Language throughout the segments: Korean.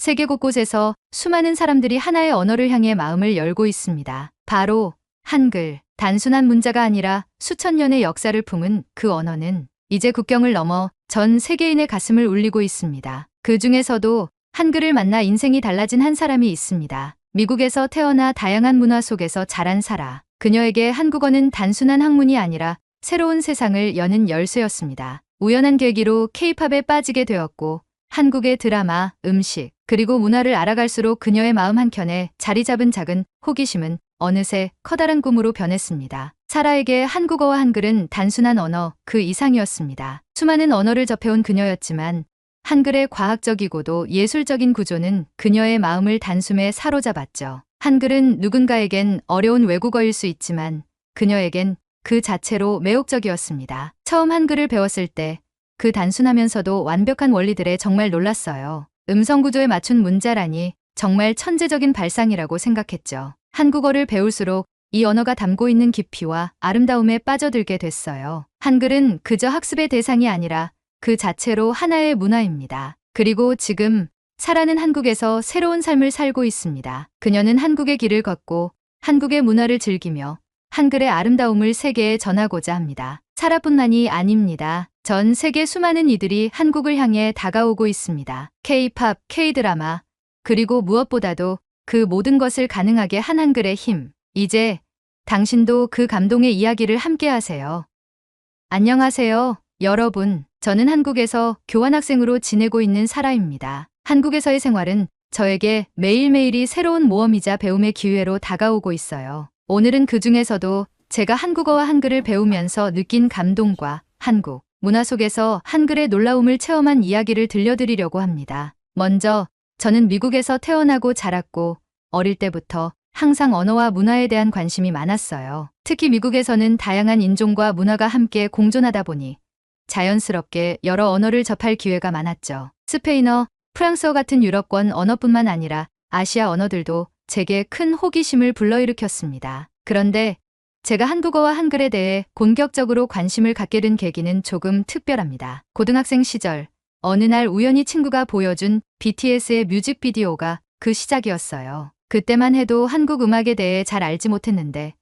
세계 곳곳에서 수많은 사람들이 하나의 언어를 향해 마음을 열고 있습니다. 바로 한글. 단순한 문자가 아니라 수천 년의 역사를 품은 그 언어는 이제 국경을 넘어 전 세계인의 가슴을 울리고 있습니다. 그 중에서도 한글을 만나 인생이 달라진 한 사람이 있습니다. 미국에서 태어나 다양한 문화 속에서 자란 사라. 그녀에게 한국어는 단순한 학문이 아니라 새로운 세상을 여는 열쇠였습니다. 우연한 계기로 케이팝에 빠지게 되었고 한국의 드라마, 음식, 그리고 문화를 알아갈수록 그녀의 마음 한켠에 자리 잡은 작은 호기심은 어느새 커다란 꿈으로 변했습니다. 사라에게 한국어와 한글은 단순한 언어 그 이상이었습니다. 수많은 언어를 접해온 그녀였지만 한글의 과학적이고도 예술적인 구조는 그녀의 마음을 단숨에 사로잡았죠. 한글은 누군가에겐 어려운 외국어일 수 있지만 그녀에겐 그 자체로 매혹적이었습니다. 처음 한글을 배웠을 때 그 단순하면서도 완벽한 원리들에 정말 놀랐어요. 음성 구조에 맞춘 문자라니 정말 천재적인 발상이라고 생각했죠. 한국어를 배울수록 이 언어가 담고 있는 깊이와 아름다움에 빠져들게 됐어요. 한글은 그저 학습의 대상이 아니라 그 자체로 하나의 문화입니다. 그리고 지금 사라는 한국에서 새로운 삶을 살고 있습니다. 그녀는 한국의 길을 걷고 한국의 문화를 즐기며 한글의 아름다움을 세계에 전하고자 합니다. 사라뿐만이 아닙니다. 전 세계 수많은 이들이 한국을 향해 다가오고 있습니다. K-팝, K-드라마, 그리고 무엇보다도 그 모든 것을 가능하게 한 한글의 힘. 이제 당신도 그 감동의 이야기를 함께 하세요. 안녕하세요, 여러분. 저는 한국에서 교환학생으로 지내고 있는 사라입니다. 한국에서의 생활은 저에게 매일매일이 새로운 모험이자 배움의 기회로 다가오고 있어요. 오늘은 그 중에서도 제가 한국어와 한글을 배우면서 느낀 감동과 한국, 문화 속에서 한글의 놀라움을 체험한 이야기를 들려드리려고 합니다. 먼저, 저는 미국에서 태어나고 자랐고, 어릴 때부터 항상 언어와 문화에 대한 관심이 많았어요. 특히 미국에서는 다양한 인종과 문화가 함께 공존하다 보니 자연스럽게 여러 언어를 접할 기회가 많았죠. 스페인어, 프랑스어 같은 유럽권 언어뿐만 아니라 아시아 언어들도 제게 큰 호기심을 불러일으켰습니다. 그런데 제가 한국어와 한글에 대해 본격적으로 관심을 갖게 된 계기는 조금 특별합니다. 고등학생 시절 어느 날 우연히 친구가 보여준 BTS의 뮤직비디오가 그 시작이었어요. 그때만 해도 한국 음악에 대해 잘 알지 못했는데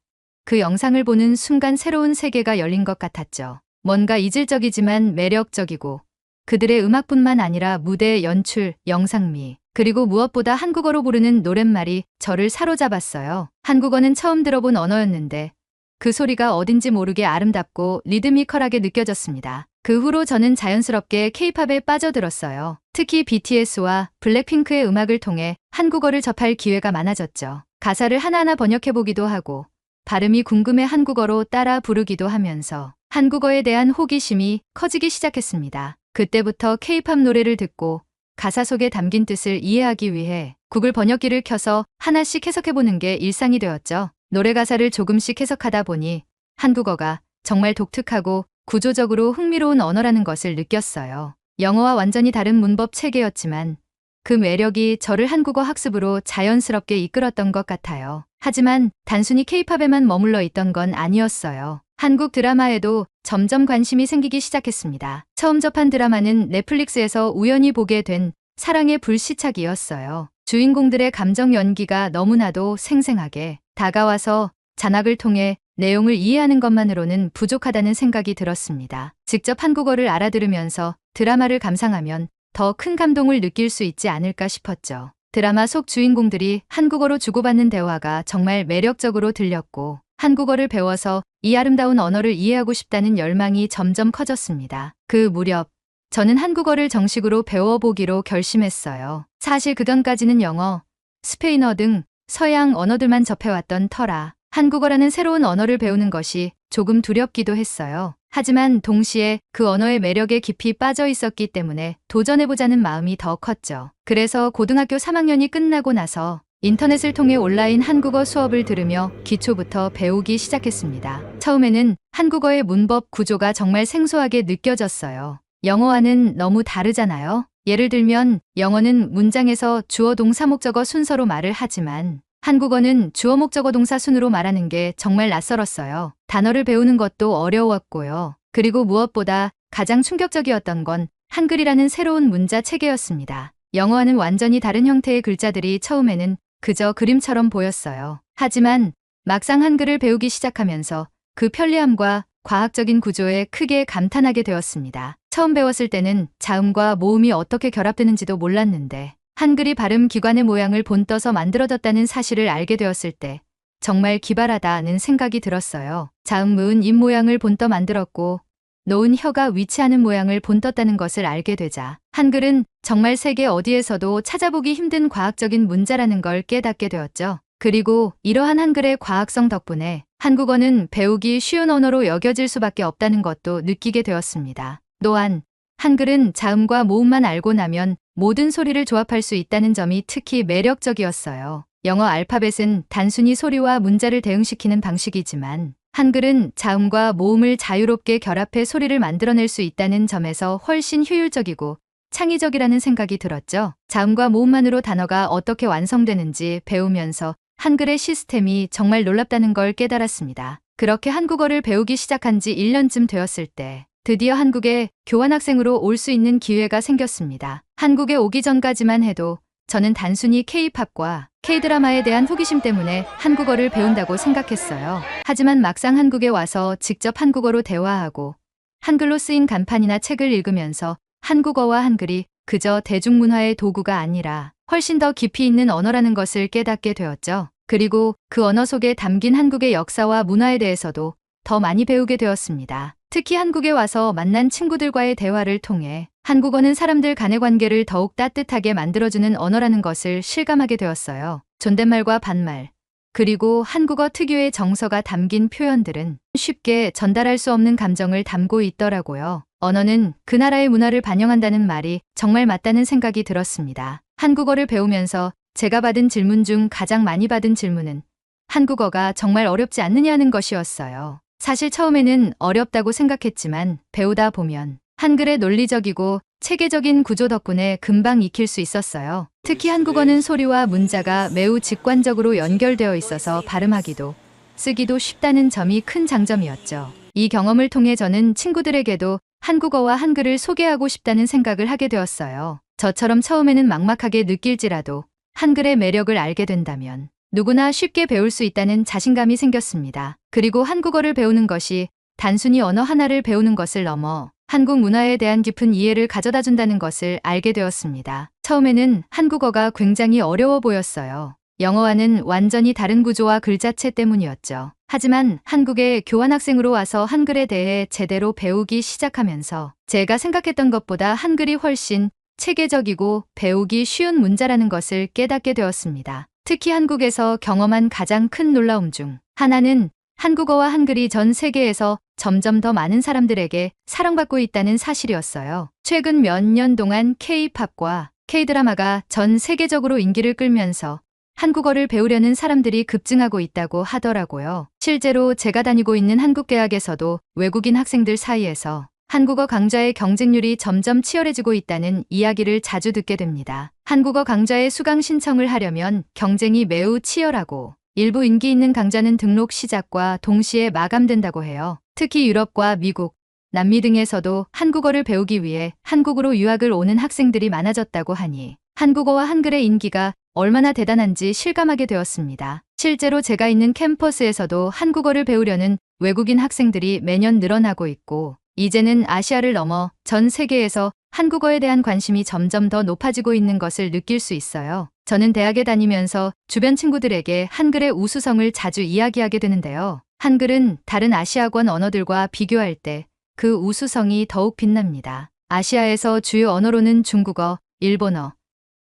그 영상을 보는 순간 새로운 세계가 열린 것 같았죠. 뭔가 이질적이지만 매력적이고 그들의 음악뿐만 아니라 무대 연출, 영상미, 그리고 무엇보다 한국어로 부르는 노랫말이 저를 사로잡았어요. 한국어는 처음 들어본 언어였는데 그 소리가 어딘지 모르게 아름답고 리드미컬하게 느껴졌습니다. 그 후로 저는 자연스럽게 케이팝에 빠져들었어요. 특히 BTS와 블랙핑크의 음악을 통해 한국어를 접할 기회가 많아졌죠. 가사를 하나하나 번역해보기도 하고 발음이 궁금해 한국어로 따라 부르기도 하면서 한국어에 대한 호기심이 커지기 시작했습니다. 그때부터 케이팝 노래를 듣고 가사 속에 담긴 뜻을 이해하기 위해 구글 번역기를 켜서 하나씩 해석해보는 게 일상이 되었죠. 노래 가사를 조금씩 해석하다 보니 한국어가 정말 독특하고 구조적으로 흥미로운 언어라는 것을 느꼈어요. 영어와 완전히 다른 문법 체계였지만 그 매력이 저를 한국어 학습으로 자연스럽게 이끌었던 것 같아요. 하지만 단순히 케이팝에만 머물러 있던 건 아니었어요. 한국 드라마에도 점점 관심이 생기기 시작했습니다. 처음 접한 드라마는 넷플릭스에서 우연히 보게 된 사랑의 불시착이었어요. 주인공들의 감정 연기가 너무나도 생생하게 다가와서 잔악을 통해 내용을 이해하는 것만으로는 부족하다는 생각이 들었습니다. 직접 한국어를 알아들으면서 드라마를 감상하면 더 큰 감동을 느낄 수 있지 않을까 싶었죠. 드라마 속 주인공들이 한국어로 주고받는 대화가 정말 매력적으로 들렸고 한국어를 배워서 이 아름다운 언어를 이해하고 싶다는 열망이 점점 커졌습니다. 그 무렵 저는 한국어를 정식으로 배워보기로 결심했어요. 사실 그전까지는 영어, 스페인어 등 서양 언어들만 접해왔던 터라 한국어라는 새로운 언어를 배우는 것이 조금 두렵기도 했어요. 하지만 동시에 그 언어의 매력에 깊이 빠져 있었기 때문에 도전해보자는 마음이 더 컸죠. 그래서 고등학교 3학년이 끝나고 나서 인터넷을 통해 온라인 한국어 수업을 들으며 기초부터 배우기 시작했습니다. 처음에는 한국어의 문법 구조가 정말 생소하게 느껴졌어요. 영어와는 너무 다르잖아요. 예를 들면 영어는 문장에서 주어 동사 목적어 순서로 말을 하지만 한국어는 주어 목적어 동사 순으로 말하는 게 정말 낯설었어요. 단어를 배우는 것도 어려웠고요. 그리고 무엇보다 가장 충격적이었던 건 한글이라는 새로운 문자 체계였습니다. 영어와는 완전히 다른 형태의 글자들이 처음에는 그저 그림처럼 보였어요. 하지만 막상 한글을 배우기 시작하면서 그 편리함과 과학적인 구조에 크게 감탄하게 되었습니다. 처음 배웠을 때는 자음과 모음이 어떻게 결합되는지도 몰랐는데 한글이 발음 기관의 모양을 본떠서 만들어졌다는 사실을 알게 되었을 때 정말 기발하다는 생각이 들었어요. 자음 무은 입 모양을 본떠 만들었고 놓은 혀가 위치하는 모양을 본떴다는 것을 알게 되자 한글은 정말 세계 어디에서도 찾아보기 힘든 과학적인 문자라는 걸 깨닫게 되었죠. 그리고 이러한 한글의 과학성 덕분에 한국어는 배우기 쉬운 언어로 여겨질 수밖에 없다는 것도 느끼게 되었습니다. 또한 한글은 자음과 모음만 알고 나면 모든 소리를 조합할 수 있다는 점이 특히 매력적이었어요. 영어 알파벳은 단순히 소리와 문자를 대응시키는 방식이지만 한글은 자음과 모음을 자유롭게 결합해 소리를 만들어낼 수 있다는 점에서 훨씬 효율적이고 창의적이라는 생각이 들었죠. 자음과 모음만으로 단어가 어떻게 완성되는지 배우면서 한글의 시스템이 정말 놀랍다는 걸 깨달았습니다. 그렇게 한국어를 배우기 시작한 지 1년쯤 되었을 때 드디어 한국에 교환학생으로 올 수 있는 기회가 생겼습니다. 한국에 오기 전까지만 해도 저는 단순히 K-팝과 K-드라마에 대한 호기심 때문에 한국어를 배운다고 생각했어요. 하지만 막상 한국에 와서 직접 한국어로 대화하고 한글로 쓰인 간판이나 책을 읽으면서 한국어와 한글이 그저 대중문화의 도구가 아니라 훨씬 더 깊이 있는 언어라는 것을 깨닫게 되었죠. 그리고 그 언어 속에 담긴 한국의 역사와 문화에 대해서도 더 많이 배우게 되었습니다. 특히 한국에 와서 만난 친구들과의 대화를 통해 한국어는 사람들 간의 관계를 더욱 따뜻하게 만들어주는 언어라는 것을 실감하게 되었어요. 존댓말과 반말, 그리고 한국어 특유의 정서가 담긴 표현들은 쉽게 전달할 수 없는 감정을 담고 있더라고요. 언어는 그 나라의 문화를 반영한다는 말이 정말 맞다는 생각이 들었습니다. 한국어를 배우면서 제가 받은 질문 중 가장 많이 받은 질문은 한국어가 정말 어렵지 않느냐는 것이었어요. 사실 처음에는 어렵다고 생각했지만 배우다 보면 한글의 논리적이고 체계적인 구조 덕분에 금방 익힐 수 있었어요. 특히 한국어는 소리와 문자가 매우 직관적으로 연결되어 있어서 발음하기도 쓰기도 쉽다는 점이 큰 장점이었죠. 이 경험을 통해 저는 친구들에게도 한국어와 한글을 소개하고 싶다는 생각을 하게 되었어요. 저처럼 처음에는 막막하게 느낄지라도 한글의 매력을 알게 된다면 누구나 쉽게 배울 수 있다는 자신감이 생겼습니다. 그리고 한국어를 배우는 것이 단순히 언어 하나를 배우는 것을 넘어 한국 문화에 대한 깊은 이해를 가져다 준다는 것을 알게 되었습니다. 처음에는 한국어가 굉장히 어려워 보였어요. 영어와는 완전히 다른 구조와 글자체 때문이었죠. 하지만 한국에 교환학생으로 와서 한글에 대해 제대로 배우기 시작하면서 제가 생각했던 것보다 한글이 훨씬 체계적이고 배우기 쉬운 문자라는 것을 깨닫게 되었습니다. 특히 한국에서 경험한 가장 큰 놀라움 중 하나는 한국어와 한글이 전 세계에서 점점 더 많은 사람들에게 사랑받고 있다는 사실이었어요. 최근 몇 년 동안 K-팝과 K-드라마가 전 세계적으로 인기를 끌면서 한국어를 배우려는 사람들이 급증하고 있다고 하더라고요. 실제로 제가 다니고 있는 한국 대학에서도 외국인 학생들 사이에서 한국어 강좌의 경쟁률이 점점 치열해지고 있다는 이야기를 자주 듣게 됩니다. 한국어 강좌에 수강 신청을 하려면 경쟁이 매우 치열하고 일부 인기 있는 강좌는 등록 시작과 동시에 마감된다고 해요. 특히 유럽과 미국, 남미 등에서도 한국어를 배우기 위해 한국으로 유학을 오는 학생들이 많아졌다고 하니 한국어와 한글의 인기가 얼마나 대단한지 실감하게 되었습니다. 실제로 제가 있는 캠퍼스에서도 한국어를 배우려는 외국인 학생들이 매년 늘어나고 있고 이제는 아시아를 넘어 전 세계에서 한국어에 대한 관심이 점점 더 높아지고 있는 것을 느낄 수 있어요. 저는 대학에 다니면서 주변 친구들에게 한글의 우수성을 자주 이야기하게 되는데요. 한글은 다른 아시아권 언어들과 비교할 때 그 우수성이 더욱 빛납니다. 아시아에서 주요 언어로는 중국어, 일본어,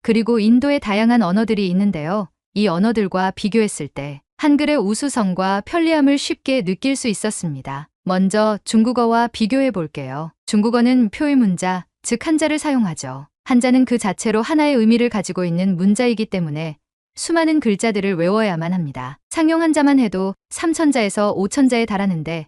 그리고 인도의 다양한 언어들이 있는데요. 이 언어들과 비교했을 때 한글의 우수성과 편리함을 쉽게 느낄 수 있었습니다. 먼저 중국어와 비교해 볼게요. 중국어는 표의 문자, 즉 한자를 사용하죠. 한자는 그 자체로 하나의 의미를 가지고 있는 문자이기 때문에 수많은 글자들을 외워야만 합니다. 상용 한자만 해도 3천자에서 5천자에 달하는데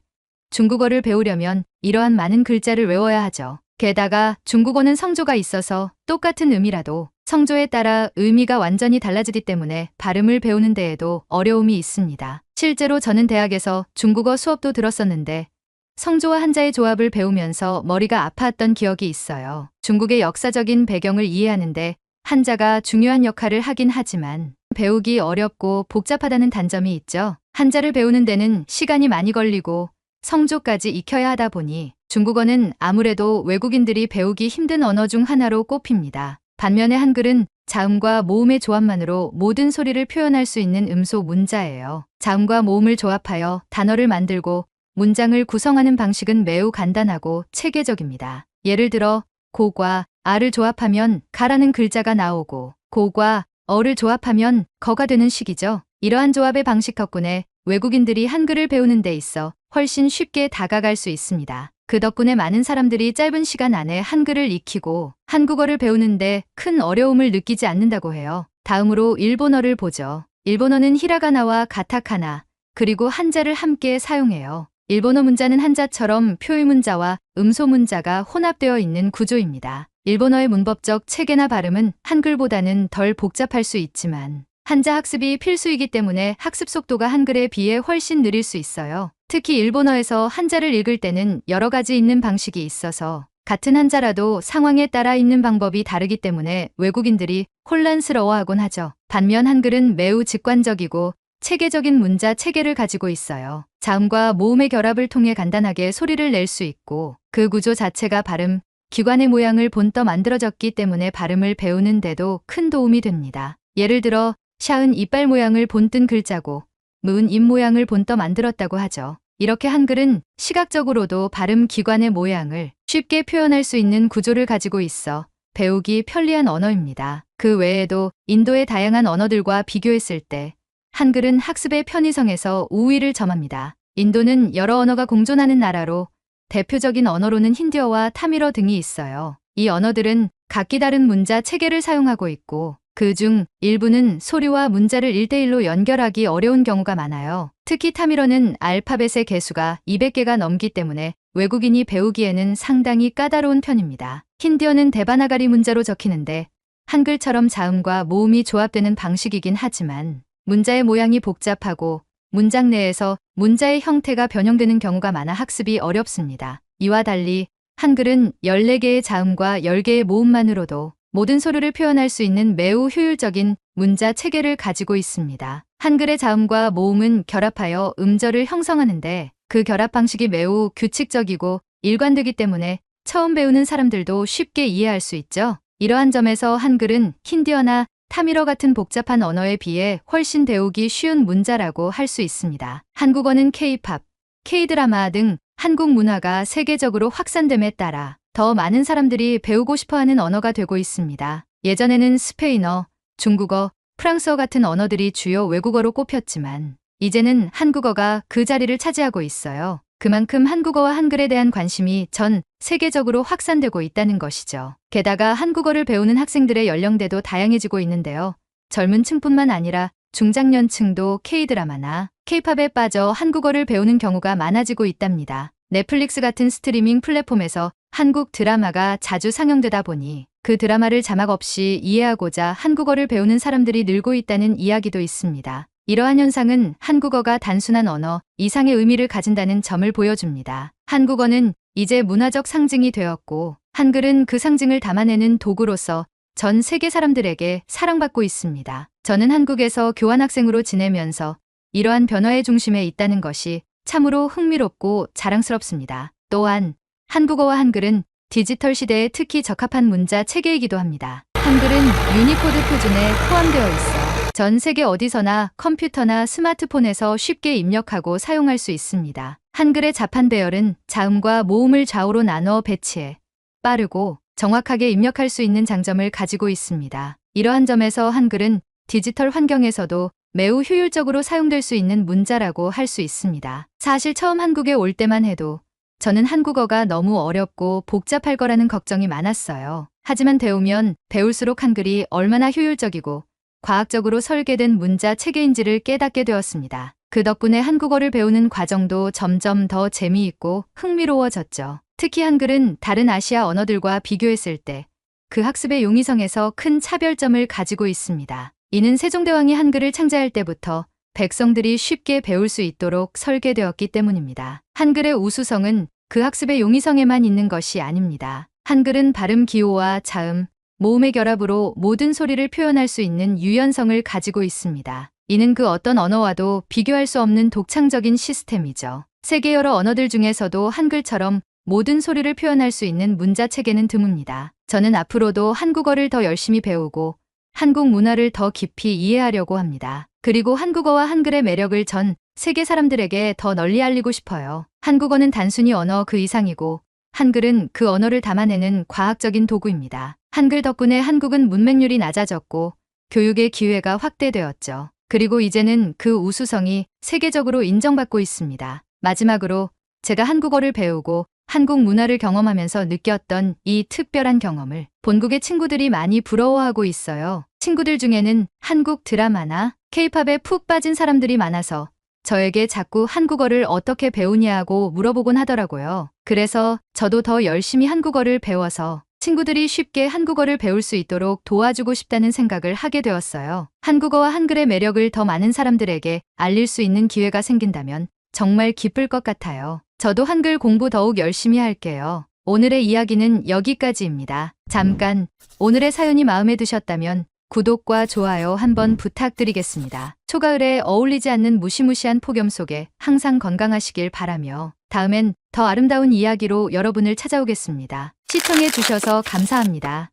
중국어를 배우려면 이러한 많은 글자를 외워야 하죠. 게다가 중국어는 성조가 있어서 똑같은 의미라도 성조에 따라 의미가 완전히 달라지기 때문에 발음을 배우는 데에도 어려움이 있습니다. 실제로 저는 대학에서 중국어 수업도 들었었는데 성조와 한자의 조합을 배우면서 머리가 아파했던 기억이 있어요. 중국의 역사적인 배경을 이해하는데 한자가 중요한 역할을 하긴 하지만 배우기 어렵고 복잡하다는 단점이 있죠. 한자를 배우는 데는 시간이 많이 걸리고 성조까지 익혀야 하다 보니 중국어는 아무래도 외국인들이 배우기 힘든 언어 중 하나로 꼽힙니다. 반면에 한글은 자음과 모음의 조합만으로 모든 소리를 표현할 수 있는 음소 문자예요. 자음과 모음을 조합하여 단어를 만들고 문장을 구성하는 방식은 매우 간단하고 체계적입니다. 예를 들어 고과 아를 조합하면 가라는 글자가 나오고 고과 어를 조합하면 거가 되는 식이죠. 이러한 조합의 방식 덕분에 외국인들이 한글을 배우는 데 있어 훨씬 쉽게 다가갈 수 있습니다. 그 덕분에 많은 사람들이 짧은 시간 안에 한글을 익히고 한국어를 배우는데 큰 어려움을 느끼지 않는다고 해요. 다음으로 일본어를 보죠. 일본어는 히라가나와 가타카나 그리고 한자를 함께 사용해요. 일본어 문자는 한자처럼 표의 문자와 음소 문자가 혼합되어 있는 구조입니다. 일본어의 문법적 체계나 발음은 한글보다는 덜 복잡할 수 있지만 한자 학습이 필수이기 때문에 학습 속도가 한글에 비해 훨씬 느릴 수 있어요. 특히 일본어에서 한자를 읽을 때는 여러 가지 읽는 방식이 있어서 같은 한자라도 상황에 따라 읽는 방법이 다르기 때문에 외국인들이 혼란스러워하곤 하죠. 반면 한글은 매우 직관적이고 체계적인 문자 체계를 가지고 있어요. 자음과 모음의 결합을 통해 간단하게 소리를 낼 수 있고 그 구조 자체가 발음, 기관의 모양을 본떠 만들어졌기 때문에 발음을 배우는데도 큰 도움이 됩니다. 예를 들어 샤은 이빨 모양을 본뜬 글자고 무은 입 모양을 본떠 만들었다고 하죠. 이렇게 한글은 시각적으로도 발음 기관의 모양을 쉽게 표현할 수 있는 구조를 가지고 있어 배우기 편리한 언어입니다. 그 외에도 인도의 다양한 언어들과 비교했을 때 한글은 학습의 편의성에서 우위를 점합니다. 인도는 여러 언어가 공존하는 나라로 대표적인 언어로는 힌디어와 타밀어 등이 있어요. 이 언어들은 각기 다른 문자 체계를 사용하고 있고 그 중 일부는 소리와 문자를 1대1로 연결하기 어려운 경우가 많아요. 특히 타밀어는 알파벳의 개수가 200개가 넘기 때문에 외국인이 배우기에는 상당히 까다로운 편입니다. 힌디어는 대바나가리 문자로 적히는데 한글처럼 자음과 모음이 조합되는 방식이긴 하지만 문자의 모양이 복잡하고 문장 내에서 문자의 형태가 변형되는 경우가 많아 학습이 어렵습니다. 이와 달리 한글은 14개의 자음과 10개의 모음만으로도 모든 소리를 표현할 수 있는 매우 효율적인 문자 체계를 가지고 있습니다. 한글의 자음과 모음은 결합하여 음절을 형성하는데 그 결합 방식이 매우 규칙적이고 일관되기 때문에 처음 배우는 사람들도 쉽게 이해할 수 있죠. 이러한 점에서 한글은 힌디어나 타밀어 같은 복잡한 언어에 비해 훨씬 배우기 쉬운 문자라고 할 수 있습니다. 한국어는 K-팝, K-드라마 등 한국 문화가 세계적으로 확산됨에 따라 더 많은 사람들이 배우고 싶어 하는 언어가 되고 있습니다. 예전에는 스페인어, 중국어, 프랑스어 같은 언어들이 주요 외국어로 꼽혔지만 이제는 한국어가 그 자리를 차지하고 있어요. 그만큼 한국어와 한글에 대한 관심이 전 세계적으로 확산되고 있다는 것이죠. 게다가 한국어를 배우는 학생들의 연령대도 다양해지고 있는데요. 젊은 층뿐만 아니라 중장년층도 K-드라마나 K-팝에 빠져 한국어를 배우는 경우가 많아지고 있답니다. 넷플릭스 같은 스트리밍 플랫폼에서 한국 드라마가 자주 상영되다 보니 그 드라마를 자막 없이 이해하고자 한국어를 배우는 사람들이 늘고 있다는 이야기도 있습니다. 이러한 현상은 한국어가 단순한 언어 이상의 의미를 가진다는 점을 보여줍니다. 한국어는 이제 문화적 상징이 되었고 한글은 그 상징을 담아내는 도구로서 전 세계 사람들에게 사랑받고 있습니다. 저는 한국에서 교환학생으로 지내면서 이러한 변화의 중심에 있다는 것이 참으로 흥미롭고 자랑스럽습니다. 또한 한국어와 한글은 디지털 시대에 특히 적합한 문자 체계이기도 합니다. 한글은 유니코드 표준에 포함되어 있어 전 세계 어디서나 컴퓨터나 스마트폰에서 쉽게 입력하고 사용할 수 있습니다. 한글의 자판 배열은 자음과 모음을 좌우로 나눠 배치해 빠르고 정확하게 입력할 수 있는 장점을 가지고 있습니다. 이러한 점에서 한글은 디지털 환경에서도 매우 효율적으로 사용될 수 있는 문자라고 할 수 있습니다. 사실 처음 한국에 올 때만 해도 저는 한국어가 너무 어렵고 복잡할 거라는 걱정이 많았어요. 하지만 배우면 배울수록 한글이 얼마나 효율적이고 과학적으로 설계된 문자 체계인지를 깨닫게 되었습니다. 그 덕분에 한국어를 배우는 과정도 점점 더 재미있고 흥미로워졌죠. 특히 한글은 다른 아시아 언어들과 비교했을 때 그 학습의 용이성에서 큰 차별점을 가지고 있습니다. 이는 세종대왕이 한글을 창제할 때부터 백성들이 쉽게 배울 수 있도록 설계되었기 때문입니다. 한글의 우수성은 그 학습의 용이성에만 있는 것이 아닙니다. 한글은 발음 기호와 자음, 모음의 결합으로 모든 소리를 표현할 수 있는 유연성을 가지고 있습니다. 이는 그 어떤 언어와도 비교할 수 없는 독창적인 시스템이죠. 세계 여러 언어들 중에서도 한글처럼 모든 소리를 표현할 수 있는 문자 체계는 드뭅니다. 저는 앞으로도 한국어를 더 열심히 배우고 한국 문화를 더 깊이 이해하려고 합니다. 그리고 한국어와 한글의 매력을 전 세계 사람들에게 더 널리 알리고 싶어요. 한국어는 단순히 언어 그 이상이고 한글은 그 언어를 담아내는 과학적인 도구입니다. 한글 덕분에 한국은 문맹률이 낮아졌고 교육의 기회가 확대되었죠. 그리고 이제는 그 우수성이 세계적으로 인정받고 있습니다. 마지막으로 제가 한국어를 배우고 한국 문화를 경험하면서 느꼈던 이 특별한 경험을 본국의 친구들이 많이 부러워하고 있어요. 친구들 중에는 한국 드라마나 케이팝에 푹 빠진 사람들이 많아서 저에게 자꾸 한국어를 어떻게 배우냐고 물어보곤 하더라고요. 그래서 저도 더 열심히 한국어를 배워서 친구들이 쉽게 한국어를 배울 수 있도록 도와주고 싶다는 생각을 하게 되었어요. 한국어와 한글의 매력을 더 많은 사람들에게 알릴 수 있는 기회가 생긴다면 정말 기쁠 것 같아요. 저도 한글 공부 더욱 열심히 할게요. 오늘의 이야기는 여기까지입니다. 잠깐 오늘의 사연이 마음에 드셨다면 구독과 좋아요 한번 부탁드리겠습니다. 초가을에 어울리지 않는 무시무시한 폭염 속에 항상 건강하시길 바라며 다음엔 더 아름다운 이야기로 여러분을 찾아오겠습니다. 시청해 주셔서 감사합니다.